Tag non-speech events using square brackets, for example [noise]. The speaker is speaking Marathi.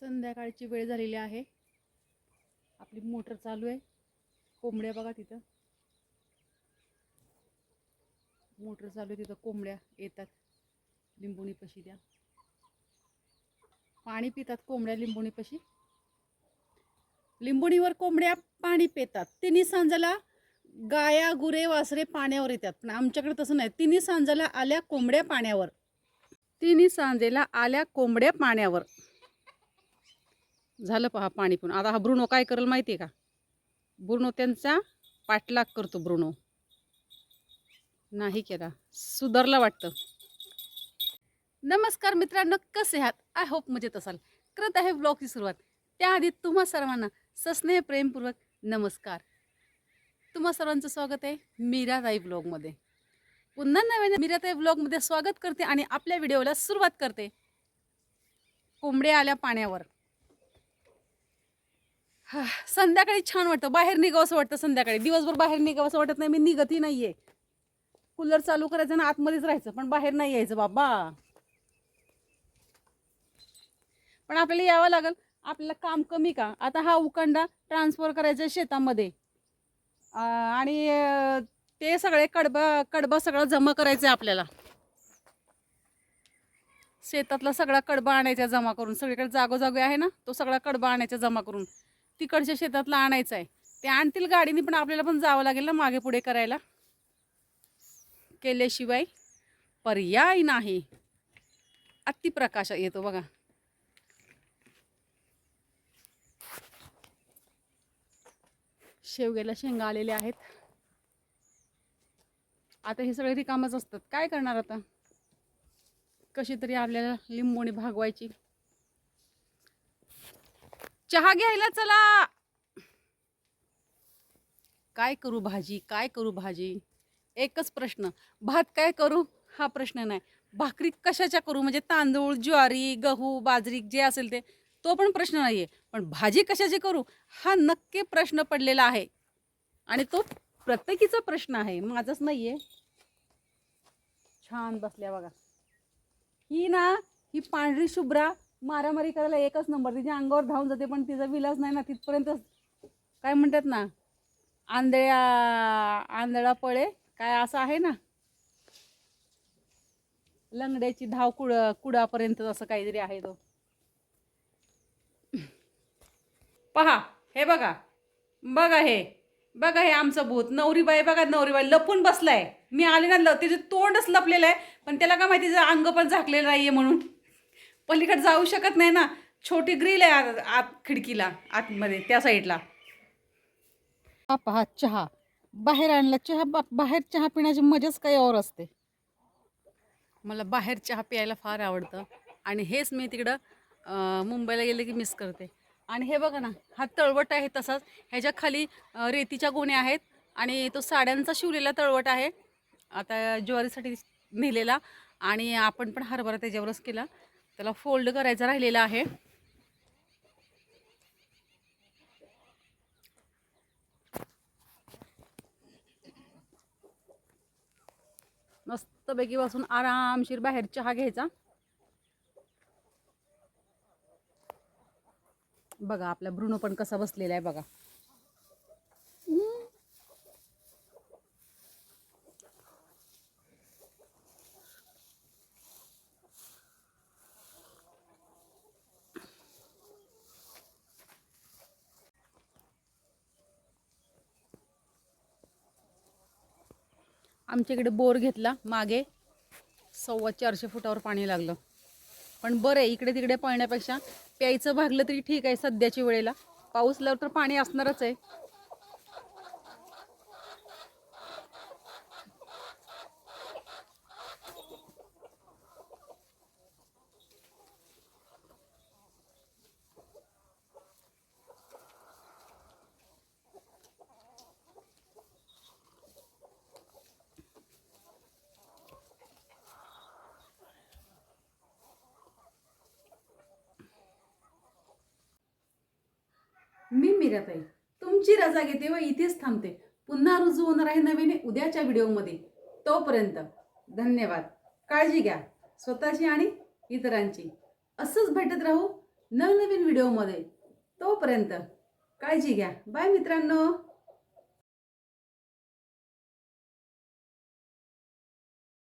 संध्याकाळची वेळ झालेली आहे. आपली मोटर चालू आहे. कोंबड्या बघा तिथं. मोटर चालू आहे तिथं. कोंबड्या येतात. लिंबुणीपाशी द्या. पाणी पितात कोंबड्या लिंबुणीपाशी लिंबुणीवर कोंबड्या पाणी पितात. तिन्ही सांजाला गाया गुरे वासरे पाण्यावर येतात. पण आमच्याकडे तसं नाही. तिन्ही सांजाला आल्या कोंबड्या पाण्यावर. तिन्ही सांजेला आल्या कोंबड्या पाण्यावर. झालं पहा पाणी पण आता हा ब्रुनो काय करेल माहिती आहे का? ब्रुनो त्यांचा पाठलाग करतो ब्रुनो. नाही केला. सुधारला वाटतं. नमस्कार मित्रांनो कसे आहात? आय होप मजेत असाल. करत आहे ब्लॉगची सुरुवात. त्याआधी तुम्हा सर्वांना सस्नेह प्रेमपूर्वक नमस्कार. तुम्हा सर्वांचं स्वागत आहे मीराताई ब्लॉगमध्ये पुन्हा नव्याने मीराताई ब्लॉगमध्ये स्वागत करते आणि आपल्या व्हिडिओला सुरुवात करते. कोंबड्या आल्या पाण्यावर. [sighs] संध्याकाळी छान वाटतं. बाहेर निघावं असं वाटतं संध्याकाळी. दिवसभर बाहेर निघावं असं वाटत नाही. मी निघतही नाही आहे कूलर चालू करायचं ना आतमध्येच राहायचं. पण बाहेर नाही यायचं बाबा. पण आपल्याला यावं लागेल. आपल्याला काम कमी का? आता हा उकंडा ट्रान्सफर करायचा शेतामध्ये. आणि ते सगळे कडबा कडबा सगळा जमा करायचं आहे आपल्याला. शेतातला सगळा कडबा आणायचा जमा करून. सगळीकडे जागोजागी आहे ना? तो सगळा कडबा आणायचा जमा करून. तिकडच्या शेतातला आणायचं आहे. ते आणतील गाडीने पण आपल्याला पण जावं लागेल ना मागे पुढे करायला. केल्याशिवाय पर्याय नाही. अतिप्रकाश येतो बघा. शेवग्याला शेंगा आलेल्या आहेत. आता हे सगळे रिकामच असतात. काय करणार आता? कशी तरी आपल्याला लिंबोणी भागवायची. चहा घ्यायला चला. काय करू भाजी? काय करू भाजी? एकच प्रश्न. भात काय करू? हा प्रश्न नाही. भाकरी कशाच्या करू? म्हणजे तांदूळ ज्वारी गहू बाजरी जे असेल ते तो पण प्रश्न नाही आहे पण भाजी कशाची करू? हा नक्की प्रश्न पडलेला आहे. आणि तो प्रत्येकीचा प्रश्न आहे. माझाच नाही आहे छान बसल्या बघा. ही ना ही पांढरी शुभ्रा मारामारी करायला एकच नंबर तिच्या अंगावर धावून जाते पण तिचा विलास नाही ना तिथपर्यंत काय म्हणतात ना आंधळ्या आंधळा पळे काय असं आहे ना? लंगड्याची धाव कुड कुडापर्यंत असं काहीतरी आहे तो. पहा हे बघा बघा हे बघा हे आमचं भूत नवरीबाई बघा नवरीबाई लपून बसलाय. मी आले ना ल त्याचं तोंडच लपलेलं आहे पण त्याला काय माहिती अंग पण झाकलेलं नाहीये म्हणून. पलीकडे जाऊ शकत नाही ना. छोटी ग्रिल आहे आत- आत खिडकीला आतमध्ये त्या साईडला हा पहा चहा. बाहेर आणला चहा बा बाहेर चहा पिण्याची मजाच काही और असते. मला बाहेर चहा प्यायला फार आवडतं. आणि हेच मी तिकडं अं, मुंबईला गेले की मिस करते. आणि हे बघा ना हा तळवट आहे तसाच. ह्याच्या खाली अं, रेतीच्या गोण्या आहेत आणि तो साड्यांचा शिवलेला तळवट आहे. आता ज्वारीसाठी नेलेला आणि आपण पण हरभरा त्याच्यावरच केला. त्याला फोल्ड करायचा राहिलेला आहे. मस्तपैकी बसून आरामशीर बाहेर चहा घ्यायचा. बघा आपला ब्रुनो पण कसा बसलेला आहे बघा. आमच्याकडे बोर घेतला मागे सव्वा चारशे फुटावर पाणी लागलं. पण बरं आहे इकडे तिकडे पळण्यापेक्षा प्यायचं भागलं तरी ठीक आहे सध्याच्या वेळेला. पाऊस लावलं तर पाणी असणारच आहे. मी मिरताई तुमची रजा घेते व इथेच थांबते. पुन्हा रुजू होणार आहे नवीन उद्याच्या व्हिडिओमध्ये. तोपर्यंत धन्यवाद. काळजी घ्या. स्वतःची आणि इतरांची. असंच भेटत राहू नवनवीन व्हिडिओमध्ये. तोपर्यंत काळजी घ्या. बाय मित्रांनो.